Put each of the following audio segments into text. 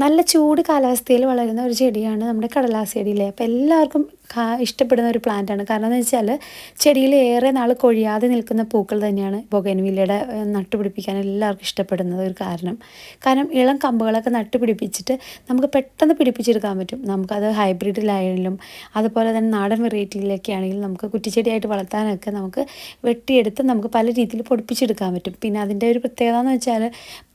നല്ല ചൂട് കാലാവസ്ഥയിൽ വളരുന്ന ഒരു ചെടിയാണ് നമ്മുടെ കടലാസ് ചെടിയിലെ അപ്പോൾ എല്ലാവർക്കും ഇഷ്ടപ്പെടുന്ന ഒരു പ്ലാന്റാണ് കാരണം എന്ന് വെച്ചാൽ ചെടിയിൽ ഏറെ നാൾ കൊഴിയാതെ നിൽക്കുന്ന പൂക്കൾ തന്നെയാണ് ബൊഗൻവില്ലയുടെ നട്ടുപിടിപ്പിക്കാൻ എല്ലാവർക്കും ഇഷ്ടപ്പെടുന്നത് ഒരു കാരണം. കാരണം ഇളം കമ്പുകളൊക്കെ നട്ടുപിടിപ്പിച്ചിട്ട് നമുക്ക് പെട്ടെന്ന് പിടിപ്പിച്ചെടുക്കാൻ പറ്റും. നമുക്കത് ഹൈബ്രിഡിലായാലും അതുപോലെ തന്നെ നാടൻ വെറൈറ്റിയിലൊക്കെ ആണെങ്കിലും നമുക്ക് കുറ്റിച്ചെടിയായിട്ട് വളർത്താനൊക്കെ നമുക്ക് വെട്ടിയെടുത്ത് നമുക്ക് പല രീതിയിൽ പൊടിപ്പിച്ചെടുക്കാൻ പറ്റും. പിന്നെ അതിന്റെ ഒരു പ്രത്യേകത എന്ന് വെച്ചാൽ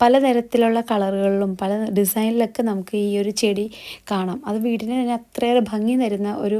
പല പലതരത്തിലുള്ള കളറുകളിലും പല ഡിസൈനിലൊക്കെ നമുക്ക് ഈ ഒരു ചെടി കാണാം. അത് വീടിന് തന്നെ അത്രയേറെ ഭംഗി തരുന്ന ഒരു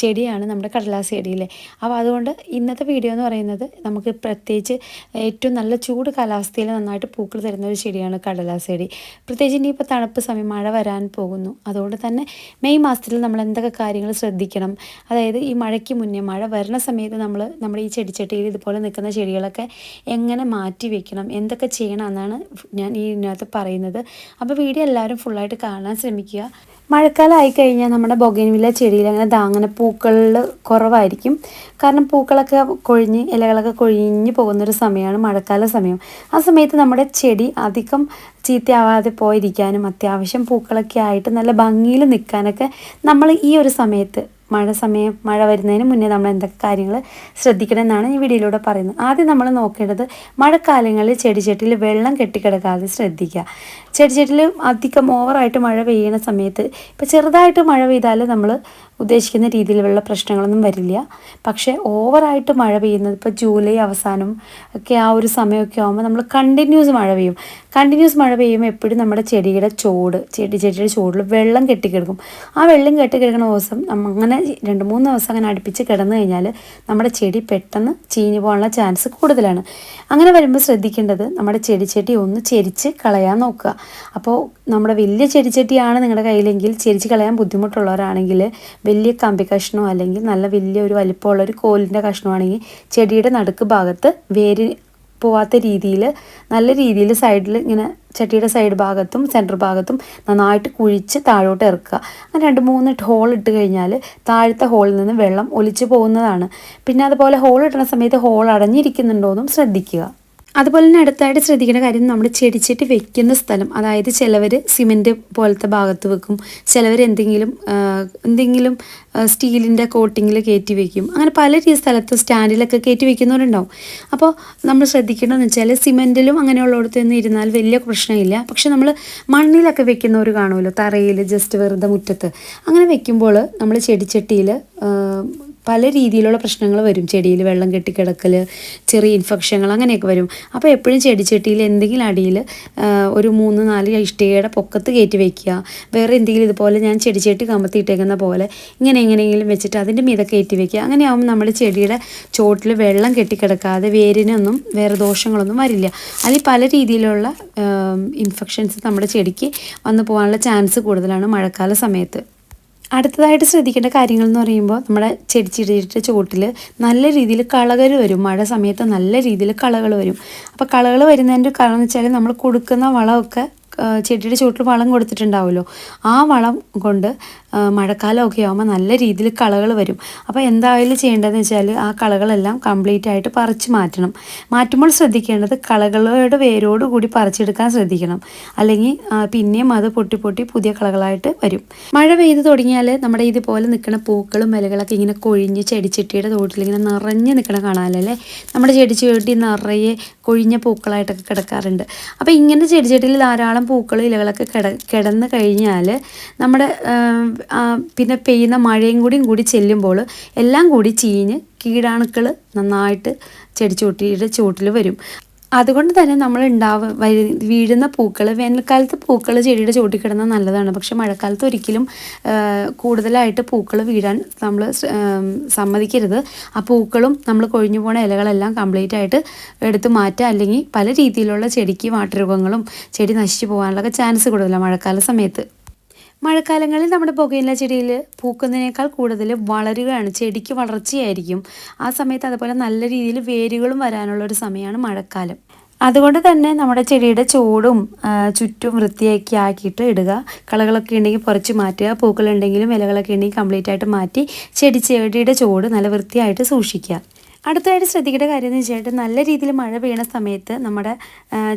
ചെടിയാണ് നമ്മുടെ കടലാസ് ചെടിയിലെ. അപ്പോൾ അതുകൊണ്ട് ഇന്നത്തെ വീഡിയോ എന്ന് പറയുന്നത് നമുക്ക് പ്രത്യേകിച്ച് ഏറ്റവും നല്ല ചൂട് കാലാവസ്ഥയിൽ നന്നായിട്ട് പൂക്കൾ തരുന്ന ഒരു ചെടിയാണ് കടലാസ് ചെടി. പ്രത്യേകിച്ച് ഇനിയിപ്പോൾ തണുപ്പ് സമയം മഴ വരാൻ പോകുന്നു. അതുകൊണ്ട് തന്നെ മെയ് മാസത്തിൽ നമ്മൾ എന്തൊക്കെ കാര്യങ്ങൾ ശ്രദ്ധിക്കണം? അതായത് ഈ മഴയ്ക്ക് മുന്നേ മഴ വരുന്ന സമയത്ത് നമ്മൾ നമ്മുടെ ഈ ചെടിച്ചട്ടിയിൽ ഇതുപോലെ നിൽക്കുന്ന ചെടികളൊക്കെ എങ്ങനെ മാറ്റി വെക്കണം? എന്തൊക്കെ ചെയ്യണം എന്നാണ് ഞാൻ ഈ ഇതിനകത്ത് പറയുന്നത്. അപ്പോൾ വീഡിയോ എല്ലാവരും ഫുള്ളായിട്ട് കാണാൻ ശ്രമിക്കുക. മഴക്കാലം ആയിക്കഴിഞ്ഞാൽ നമ്മുടെ ബൊഗൈൻവില്ല ചെടിയിൽ അങ്ങനെ ദാങ്ങനെ പൂക്കളിൽ കുറവായിരിക്കും. കാരണം പൂക്കളൊക്കെ കൊഴിഞ്ഞ് ഇലകളൊക്കെ കൊഴിഞ്ഞ് പോകുന്നൊരു സമയമാണ് മഴക്കാല സമയം. ആ സമയത്ത് നമ്മുടെ ചെടി അധികം ചീത്തയാവാതെ പോയിരിക്കാനും അത്യാവശ്യം പൂക്കളൊക്കെ ആയിട്ട് നല്ല ഭംഗിയിൽ നിൽക്കാനൊക്കെ നമ്മൾ ഈ ഒരു സമയത്ത് മഴ സമയം മഴ വരുന്നതിന് മുന്നേ നമ്മൾ എന്തൊക്കെ കാര്യങ്ങൾ ശ്രദ്ധിക്കണം എന്നാണ് ഈ വീഡിയോയിലൂടെ പറയുന്നത്. ആദ്യം നമ്മൾ നോക്കേണ്ടത് മഴക്കാലങ്ങളിൽ ചെടി ചെട്ടിയിൽ വെള്ളം കെട്ടിക്കിടക്കാതെ ശ്രദ്ധിക്കുക. ചെടി ചെട്ടിൽ അധികം ഓവറായിട്ട് മഴ പെയ്യുന്ന സമയത്ത് ഇപ്പോൾ ചെറുതായിട്ട് മഴ പെയ്താൽ നമ്മൾ ഉദ്ദേശിക്കുന്ന രീതിയിലുള്ള പ്രശ്നങ്ങളൊന്നും വരില്ല. പക്ഷേ ഓവറായിട്ട് മഴ പെയ്യുന്നത് ഇപ്പോൾ ജൂലൈ അവസാനം ഒക്കെ ആ ഒരു സമയമൊക്കെ ആകുമ്പോൾ നമ്മൾ കണ്ടിന്യൂസ് മഴ പെയ്യും. കണ്ടിന്യൂസ് മഴ പെയ്യുമ്പോൾ എപ്പോഴും നമ്മുടെ ചെടിയുടെ ചോട് ചെടി ചെടിയുടെ ചോടിൽ വെള്ളം കെട്ടിക്കിടക്കും. ആ വെള്ളം കെട്ടിക്കിടക്കുന്ന ദിവസം അങ്ങനെ രണ്ട് മൂന്ന് ദിവസം അങ്ങനെ അടുപ്പിച്ച് കിടന്നു കഴിഞ്ഞാൽ നമ്മുടെ ചെടി പെട്ടെന്ന് ചീഞ്ഞു പോകാനുള്ള ചാൻസ് കൂടുതലാണ്. അങ്ങനെ വരുമ്പോൾ ശ്രദ്ധിക്കേണ്ടത് നമ്മുടെ ചെടി ചെടി ഒന്ന് ചെരിച്ച് കളയാൻ നോക്കുക. അപ്പോൾ നമ്മുടെ വലിയ ചെടിച്ചട്ടിയാണ് നിങ്ങളുടെ കയ്യിലെങ്കിൽ ചെരിച്ച് കളയാൻ ബുദ്ധിമുട്ടുള്ളവരാണെങ്കിൽ വലിയ കമ്പി കഷ്ണമോ അല്ലെങ്കിൽ നല്ല വലിയ ഒരു വലിപ്പമുള്ള ഒരു കോലിന്റെ കഷ്ണമാണെങ്കിൽ ചെടിയുടെ നടുക്ക് ഭാഗത്ത് വേര് പോവാത്ത രീതിയിൽ നല്ല രീതിയിൽ സൈഡിൽ ഇങ്ങനെ ചട്ടിയുടെ സൈഡ് ഭാഗത്തും സെന്റർ ഭാഗത്തും നന്നായിട്ട് കുഴിച്ച് താഴോട്ട് ഇറക്കുക. അങ്ങനെ രണ്ട് മൂന്ന് ഹോൾ ഇട്ട് കഴിഞ്ഞാൽ താഴത്തെ ഹോളിൽ നിന്ന് വെള്ളം ഒലിച്ചു പോകുന്നതാണ്. പിന്നെ അതുപോലെ ഹോൾ ഇടുന്ന സമയത്ത് ഹോൾ അടഞ്ഞിരിക്കുന്നുണ്ടോ എന്നും ശ്രദ്ധിക്കുക. അതുപോലെ തന്നെ അടുത്തായിട്ട് ശ്രദ്ധിക്കേണ്ട കാര്യം നമ്മൾ ചെടിച്ചട്ടി വെക്കുന്ന സ്ഥലം. അതായത് ചിലവർ സിമെന്റ് പോലത്തെ ഭാഗത്ത് വെക്കും. ചിലവർ എന്തെങ്കിലും എന്തെങ്കിലും സ്റ്റീലിന്റെ കോട്ടിങ്ങിൽ കയറ്റി വെക്കും. അങ്ങനെ പല രീതി സ്ഥലത്തും സ്റ്റാൻഡിലൊക്കെ കയറ്റി വെക്കുന്നവരുണ്ടാവും. അപ്പോൾ നമ്മൾ ശ്രദ്ധിക്കേണ്ടതെന്ന് വെച്ചാൽ സിമെന്റിലും അങ്ങനെയുള്ളിടത്ത് നിന്ന് ഇരുന്നാൽ വലിയ പ്രശ്നമില്ല. പക്ഷെ നമ്മൾ മണ്ണിലൊക്കെ വെക്കുന്നവർ കാണുമല്ലോ തറയിൽ ജസ്റ്റ് വെറുതെ മുറ്റത്ത്. അങ്ങനെ വെക്കുമ്പോൾ നമ്മൾ ചെടിച്ചട്ടിയിൽ പല രീതിയിലുള്ള പ്രശ്നങ്ങൾ വരും. ചെടിയിൽ വെള്ളം കെട്ടിക്കിടക്കൽ ചെറിയ ഇൻഫെക്ഷനുകൾ അങ്ങനെയൊക്കെ വരും. അപ്പോൾ എപ്പോഴും ചെടിച്ചട്ടിയിൽ എന്തെങ്കിലും അടിയിൽ ഒരു മൂന്ന് നാല് ഇഷ്ടികയുടെ പൊക്കത്ത് കയറ്റി വയ്ക്കുക വേറെ എന്തെങ്കിലും ഇതുപോലെ ഞാൻ ചെടിച്ചട്ടി കമത്തിയിട്ടേക്കുന്ന പോലെ ഇങ്ങനെ എങ്ങനെയെങ്കിലും വെച്ചിട്ട് അതിന്റെ മീത കയറ്റി വയ്ക്കുക അങ്ങനെയാകുമ്പോൾ നമ്മൾ ചെടിയുടെ ചോട്ടിൽ വെള്ളം കെട്ടിക്കിടക്കാതെ വേരിനൊന്നും വേറെ ദോഷങ്ങളൊന്നും വരില്ല. അതിൽ പല രീതിയിലുള്ള ഇൻഫെക്ഷൻസ് നമ്മുടെ ചെടിക്ക് വന്നു പോകാനുള്ള ചാൻസ് കൂടുതലാണ് മഴക്കാല സമയത്ത്. അടുത്തതായിട്ട് ശ്രദ്ധിക്കേണ്ട കാര്യങ്ങൾ എന്ന് പറയുമ്പോൾ നമ്മുടെ ചെടിച്ചിടിയുടെ ചുവട്ടിൽ നല്ല രീതിയിൽ കളകൾ വരും. മഴ സമയത്ത് നല്ല രീതിയിൽ കളകൾ വരും. അപ്പോൾ കളകൾ വരുന്നതിന്റെ കാരണം എന്ന് വെച്ചാൽ നമ്മൾ കൊടുക്കുന്ന വളമൊക്കെ ചെടിയുടെ ചുവട്ടിൽ വളം കൊടുത്തിട്ടുണ്ടാവുമല്ലോ. ആ വളം കൊണ്ട് മഴക്കാലമൊക്കെ ആകുമ്പോൾ നല്ല രീതിയിൽ കളകൾ വരും. അപ്പോൾ എന്തായാലും ചെയ്യേണ്ടതെന്ന് വെച്ചാൽ ആ കളകളെല്ലാം കംപ്ലീറ്റ് ആയിട്ട് പറിച്ച് മാറ്റണം. മാറ്റുമ്പോൾ ശ്രദ്ധിക്കേണ്ടത് കളകളുടെ വേരോട് കൂടി പറിച്ചെടുക്കാൻ ശ്രദ്ധിക്കണം. അല്ലെങ്കിൽ പിന്നെയും അത് പൊട്ടി പൊട്ടി പുതിയ കളകളായിട്ട് വരും. മഴ പെയ്ത് തുടങ്ങിയാൽ നമ്മുടെ ഇതുപോലെ നിൽക്കുന്ന പൂക്കളും ഇലകളൊക്കെ ഇങ്ങനെ കൊഴിഞ്ഞ് ചെടിച്ചട്ടിയുടെ തോട്ടിൽ ഇങ്ങനെ നിറഞ്ഞ് നിൽക്കണ കാണാനല്ലേ? നമ്മുടെ ചെടിച്ചട്ടി നിറയെ കൊഴിഞ്ഞ പൂക്കളായിട്ടൊക്കെ കിടക്കാറുണ്ട്. അപ്പോൾ ഇങ്ങനെ ചെടിച്ചട്ടിയിൽ ധാരാളം പൂക്കളും ഇലകളൊക്കെ കിട കിടന്ന് കഴിഞ്ഞാൽ നമ്മുടെ പിന്നെ പെയ്യുന്ന മഴയും കൂടിയും കൂടി ചെല്ലുമ്പോൾ എല്ലാം കൂടി ചീഞ്ഞ് കീടാണുക്കൾ നന്നായിട്ട് ചെടിച്ചൂട്ടിയുടെ ചൂട്ടിൽ വരും. അതുകൊണ്ട് തന്നെ നമ്മൾ ഉണ്ടാവ വീഴുന്ന പൂക്കൾ വേനൽക്കാലത്ത് പൂക്കൾ ചെടിയുടെ ചൂട്ടിൽ കിടന്നാൽ നല്ലതാണ്. പക്ഷേ മഴക്കാലത്ത് ഒരിക്കലും കൂടുതലായിട്ട് പൂക്കൾ വീഴാൻ നമ്മൾ സമ്മതിക്കരുത്. ആ പൂക്കളും നമ്മൾ കൊഴിഞ്ഞു പോണ ഇലകളെല്ലാം കംപ്ലീറ്റ് ആയിട്ട് എടുത്ത് മാറ്റുക അല്ലെങ്കിൽ പല രീതിയിലുള്ള ചെടിക്ക് വാട്ടരോഗങ്ങളും ചെടി നശിച്ചു പോകാനുള്ള ചാൻസ് കൂടുതലാണ് മഴക്കാല സമയത്ത്. മഴക്കാലങ്ങളിൽ നമ്മുടെ പുകയില ചെടിയിൽ പൂക്കുന്നതിനേക്കാൾ കൂടുതൽ വളരുകയാണ്. ചെടിക്ക് വളർച്ചയായിരിക്കും. ആ സമയത്ത് അതുപോലെ നല്ല രീതിയിൽ വേരുകളും വരാനുള്ള ഒരു സമയമാണ് മഴക്കാലം. അതുകൊണ്ട് തന്നെ നമ്മുടെ ചെടിയുടെ ചൂടും ചുറ്റും വൃത്തിയാക്കി ആക്കിയിട്ട് ഇടുക. കളകളൊക്കെ ഉണ്ടെങ്കിൽ കുറച്ച് മാറ്റുക. പൂക്കളുണ്ടെങ്കിലും ഇലകളൊക്കെ ഉണ്ടെങ്കിൽ കംപ്ലീറ്റ് ആയിട്ട് മാറ്റി ചെടി ചെടിയുടെ ചൂട് നല്ല വൃത്തിയായിട്ട് സൂക്ഷിക്കുക. അടുത്തതായിട്ട് ശ്രദ്ധിക്കേണ്ട കാര്യം എന്ന് വെച്ചിട്ട് നല്ല രീതിയിൽ മഴ പെയ്യണ സമയത്ത് നമ്മുടെ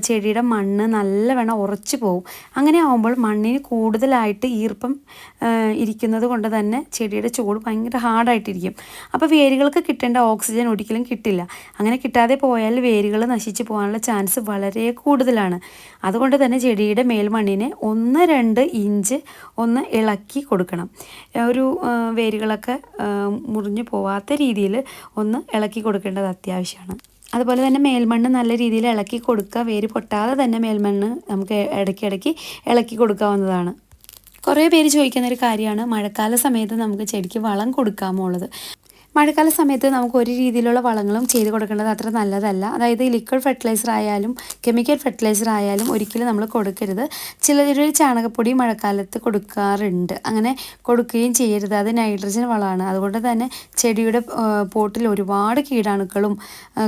ചെടിയുടെ മണ്ണ് നല്ലവണ്ണം ഉറച്ചു പോകും അങ്ങനെ ആവുമ്പോൾ മണ്ണിന് കൂടുതലായിട്ട് ഈർപ്പം ഇരിക്കുന്നത് കൊണ്ട് തന്നെ ചെടിയുടെ ചൂട് ഭയങ്കര ഹാർഡായിട്ടിരിക്കും. അപ്പോൾ വേരുകൾക്ക് കിട്ടേണ്ട ഓക്സിജൻ ഒരിക്കലും കിട്ടില്ല. അങ്ങനെ കിട്ടാതെ പോയാൽ വേരുകൾ നശിച്ചു പോകാനുള്ള ചാൻസ് വളരെ കൂടുതലാണ്. അതുകൊണ്ട് തന്നെ ചെടിയുടെ മേൽമണ്ണിനെ ഒന്ന് രണ്ട് ഇഞ്ച് ഒന്ന് ഇളക്കി കൊടുക്കണം. ഒരു വേരുകളൊക്കെ മുറിഞ്ഞു പോവാത്ത രീതിയിൽ ഒന്ന് ഇളക്കി കൊടുക്കേണ്ടത് അത്യാവശ്യമാണ്. അതുപോലെ തന്നെ മേൽമണ്ണ് നല്ല രീതിയിൽ ഇളക്കി കൊടുക്കുക. വേര് പൊട്ടാതെ തന്നെ മേൽമണ്ണ് നമുക്ക് ഇടയ്ക്കിടയ്ക്ക് ഇളക്കി കൊടുക്കാവുന്നതാണ്. കുറേ പേര് ചോദിക്കുന്ന ഒരു കാര്യമാണ് മഴക്കാല സമയത്ത് നമുക്ക് ചെടിക്ക് വളം കൊടുക്കാമോ ഉള്ളത്? മഴക്കാല സമയത്ത് നമുക്ക് ഒരു രീതിയിലുള്ള വളങ്ങളും ചെയ്ത് കൊടുക്കേണ്ടത് അത്ര നല്ലതല്ല. അതായത് ലിക്വിഡ് ഫെർട്ടിലൈസർ ആയാലും കെമിക്കൽ ഫെർട്ടിലൈസർ ആയാലും ഒരിക്കലും നമ്മൾ കൊടുക്കരുത്. ചിലർ ചാണകപ്പൊടി മഴക്കാലത്ത് കൊടുക്കാറുണ്ട്. അങ്ങനെ കൊടുക്കുകയും ചെയ്യരുത്. അത് നൈട്രജൻ വളമാണ്. അതുകൊണ്ട് തന്നെ ചെടിയുടെ പോട്ടിൽ ഒരുപാട് കീടാണുക്കളും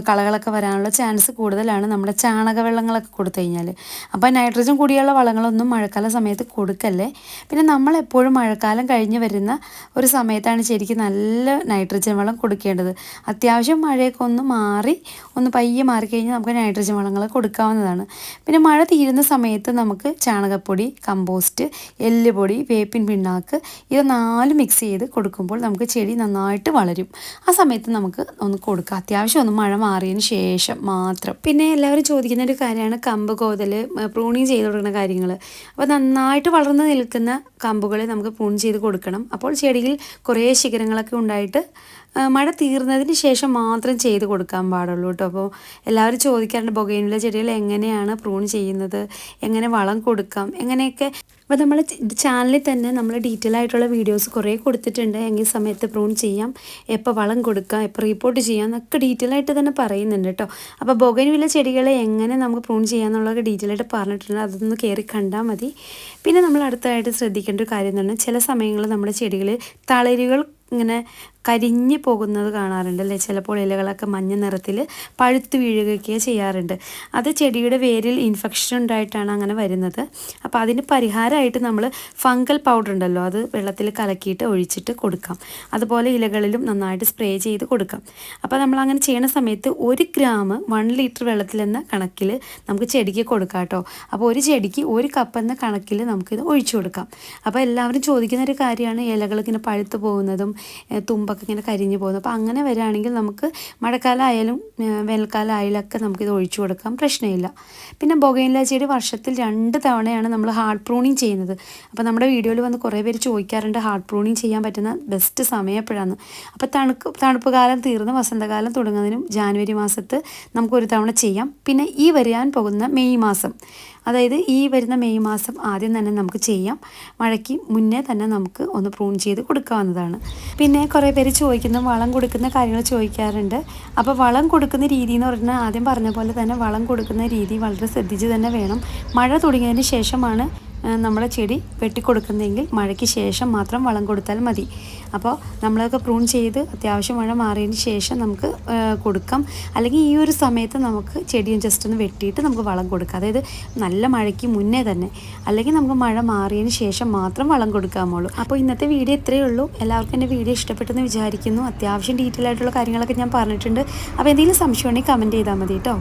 കളകളൊക്കെ വരാനുള്ള ചാൻസ് കൂടുതലാണ് നമ്മുടെ ചാണകവെള്ളങ്ങളൊക്കെ കൊടുത്തു കഴിഞ്ഞാൽ അപ്പോൾ നൈട്രജൻ കൂടിയുള്ള വളങ്ങളൊന്നും മഴക്കാല സമയത്ത് കൊടുക്കല്ലേ? പിന്നെ നമ്മളെപ്പോഴും മഴക്കാലം കഴിഞ്ഞ് വരുന്ന ഒരു സമയത്താണ് ശരിക്കും നല്ല നൈട്രജൻ വളം കൊടുക്കേണ്ടത്. അത്യാവശ്യം മഴയൊക്കെ ഒന്ന് മാറി ഒന്ന് പയ്യെ മാറിക്കഴിഞ്ഞാൽ നമുക്ക് നൈട്രജൻ വളങ്ങൾ കൊടുക്കാവുന്നതാണ്. പിന്നെ മഴ തീരുന്ന സമയത്ത് നമുക്ക് ചാണകപ്പൊടി കമ്പോസ്റ്റ് എല്ലുപൊടി വേപ്പിൻ പിണ്ണാക്ക് ഇത് നാല് മിക്സ് ചെയ്ത് കൊടുക്കുമ്പോൾ നമുക്ക് ചെടി നന്നായിട്ട് വളരും. ആ സമയത്ത് നമുക്ക് ഒന്ന് കൊടുക്കാം. അത്യാവശ്യം ഒന്ന് മഴ മാറിയതിന് ശേഷം മാത്രം. പിന്നെ എല്ലാവരും ചോദിക്കുന്ന ഒരു കാര്യമാണ് കമ്പ് കോതൽ പ്രൂണിങ് ചെയ്ത് കൊടുക്കുന്ന കാര്യങ്ങൾ. അപ്പോൾ നന്നായിട്ട് വളർന്ന് നിൽക്കുന്ന കമ്പുകളെ നമുക്ക് പ്രൂൺ ചെയ്ത് കൊടുക്കണം. അപ്പോൾ ചെടിയിൽ കുറേ ശിഖരങ്ങളൊക്കെ ഉണ്ടായിട്ട് മഴ തീർന്നതിന് ശേഷം മാത്രം ചെയ്ത് കൊടുക്കാൻ പാടുള്ളൂ കേട്ടോ അപ്പോൾ എല്ലാവരും ചോദിക്കാറുണ്ട് ബൊഗൈനിലെ ചെടികൾ എങ്ങനെയാണ് പ്രൂൺ ചെയ്യുന്നത്? എങ്ങനെ വളം കൊടുക്കാം? എങ്ങനെയൊക്കെ. അപ്പോൾ നമ്മൾ ചാനലിൽ തന്നെ നമ്മൾ ഡീറ്റെയിൽ ആയിട്ടുള്ള വീഡിയോസ് കുറേ കൊടുത്തിട്ടുണ്ട്. എങ്കിൽ സമയത്ത് പ്രൂൺ ചെയ്യാം എപ്പോൾ വളം കൊടുക്കാം എപ്പോൾ റിപ്പോർട്ട് ചെയ്യാം എന്നൊക്കെ ഡീറ്റെയിൽ ആയിട്ട് തന്നെ പറയുന്നുണ്ട് കേട്ടോ അപ്പോൾ ബൊഗൈൻവില്ല ചെടികളെ എങ്ങനെ നമുക്ക് പ്രൂൺ ചെയ്യാമെന്നുള്ളതൊക്കെ ഡീറ്റെയിൽ ആയിട്ട് പറഞ്ഞിട്ടുണ്ട്. അതൊന്ന് കയറി കണ്ടാൽ മതി. പിന്നെ നമ്മൾ അടുത്തതായിട്ട് ശ്രദ്ധിക്കേണ്ട ഒരു കാര്യം എന്ന് പറഞ്ഞാൽ ചില സമയങ്ങളിൽ നമ്മുടെ ചെടികൾ തളരുകൾ ഇങ്ങനെ കരിഞ്ഞു പോകുന്നത് കാണാറുണ്ട് അല്ലേ? ചിലപ്പോൾ ഇലകളൊക്കെ മഞ്ഞ നിറത്തിൽ പഴുത്ത് വീഴുകയൊക്കെ ചെയ്യാറുണ്ട്. അത് ചെടിയുടെ വേരിൽ ഇൻഫെക്ഷൻ ഉണ്ടായിട്ടാണ് അങ്ങനെ വരുന്നത്. അപ്പോൾ അതിന് പരിഹാരമായിട്ട് നമ്മൾ ഫംഗൽ പൗഡർ ഉണ്ടല്ലോ അത് വെള്ളത്തിൽ കലക്കിയിട്ട് ഒഴിച്ചിട്ട് കൊടുക്കാം. അതുപോലെ ഇലകളിലും നന്നായിട്ട് സ്പ്രേ ചെയ്ത് കൊടുക്കാം. അപ്പോൾ നമ്മൾ അങ്ങനെ ചെയ്യുന്ന സമയത്ത് ഒരു ഗ്രാം വൺ ലിറ്റർ വെള്ളത്തിൽ എന്ന കണക്കിൽ നമുക്ക് ചെടിക്ക് കൊടുക്കാം കേട്ടോ. അപ്പോൾ ഒരു ചെടിക്ക് ഒരു കപ്പ് എന്ന കണക്കിൽ നമുക്കിത് ഒഴിച്ചു കൊടുക്കാം. അപ്പോൾ എല്ലാവരും ചോദിക്കുന്ന ഒരു കാര്യമാണ് ഇലകൾ ഇങ്ങനെ പഴുത്തു പോകുന്നതും ഏഹ് തുമ്പൊക്കെ ഇങ്ങനെ കരിഞ്ഞു പോകുന്നു. അപ്പോൾ അങ്ങനെ വരികയാണെങ്കിൽ നമുക്ക് മഴക്കാലം ആയാലും ആയാലും ആയാലൊക്കെ നമുക്കിത് ഒഴിച്ചു കൊടുക്കാം. പ്രശ്നമില്ല. പിന്നെ ബൊഗൈൻല ചെടി വർഷത്തിൽ രണ്ട് തവണയാണ് നമ്മൾ ഹാർഡ് പ്രൂണിങ് ചെയ്യുന്നത്. അപ്പോൾ നമ്മുടെ വീഡിയോയിൽ വന്ന് കുറേ പേര് ചോദിക്കാറുണ്ട് ഹാർഡ് പ്രൂണിങ് ചെയ്യാൻ പറ്റുന്ന ബെസ്റ്റ് സമയം എപ്പോഴാണ് അപ്പോൾ തണുപ്പ് തണുപ്പ് കാലം തീർന്ന് വസന്തകാലം തുടങ്ങുന്നതിനും ജാനുവരി മാസത്ത് നമുക്കൊരു തവണ ചെയ്യാം. പിന്നെ ഈ വരാൻ പോകുന്ന മെയ് മാസം അതായത് ഈ വരുന്ന മെയ് മാസം ആദ്യം തന്നെ നമുക്ക് ചെയ്യാം. മഴയ്ക്ക് മുന്നേ തന്നെ നമുക്ക് ഒന്ന് പ്രൂൺ ചെയ്ത് കൊടുക്കാവുന്നതാണ്. പിന്നെ കുറേ പേര് ചോദിക്കുന്ന വളം കൊടുക്കുന്ന കാര്യങ്ങൾ ചോദിക്കാറുണ്ട്. അപ്പോൾ വളം കൊടുക്കുന്ന രീതി എന്ന് പറഞ്ഞാൽ ആദ്യം പറഞ്ഞ പോലെ തന്നെ വളം കൊടുക്കുന്ന രീതി വളരെ ശ്രദ്ധിച്ച് തന്നെ വേണം. മഴ തുടങ്ങിയതിന് ശേഷമാണ് ആ, നമ്മുടെ ചെടി വെട്ടിക്കൊടുക്കുന്നതെങ്കിൽ മഴയ്ക്ക് ശേഷം മാത്രം വളം കൊടുത്താൽ മതി. അപ്പോൾ നമ്മളൊക്കെ പ്രൂൺ ചെയ്ത് അത്യാവശ്യം മഴ മാറിയതിന് ശേഷം നമുക്ക് കൊടുക്കാം. അല്ലെങ്കിൽ ഈ ഒരു സമയത്ത് നമുക്ക് ചെടിയും ജസ്റ്റ് ഒന്ന് വെട്ടിയിട്ട് നമുക്ക് വളം കൊടുക്കാം. അതായത് നല്ല മഴയ്ക്ക് മുന്നേ തന്നെ. അല്ലെങ്കിൽ നമുക്ക് മഴ മാറിയതിന് ശേഷം മാത്രം വളം കൊടുക്കാമുള്ളൂ അപ്പോൾ ഇന്നത്തെ വീഡിയോ ഇത്രയേ ഉള്ളൂ. എല്ലാവർക്കും എന്റെ വീഡിയോ ഇഷ്ടപ്പെട്ടെന്ന് വിചാരിക്കുന്നു. അത്യാവശ്യം ഡീറ്റെയിൽ ആയിട്ടുള്ള കാര്യങ്ങളൊക്കെ ഞാൻ പറഞ്ഞിട്ടുണ്ട്. അപ്പോൾ എന്തെങ്കിലും സംശയമുണ്ടെങ്കിൽ കമന്റ് ചെയ്താൽ മതി കേട്ടോ.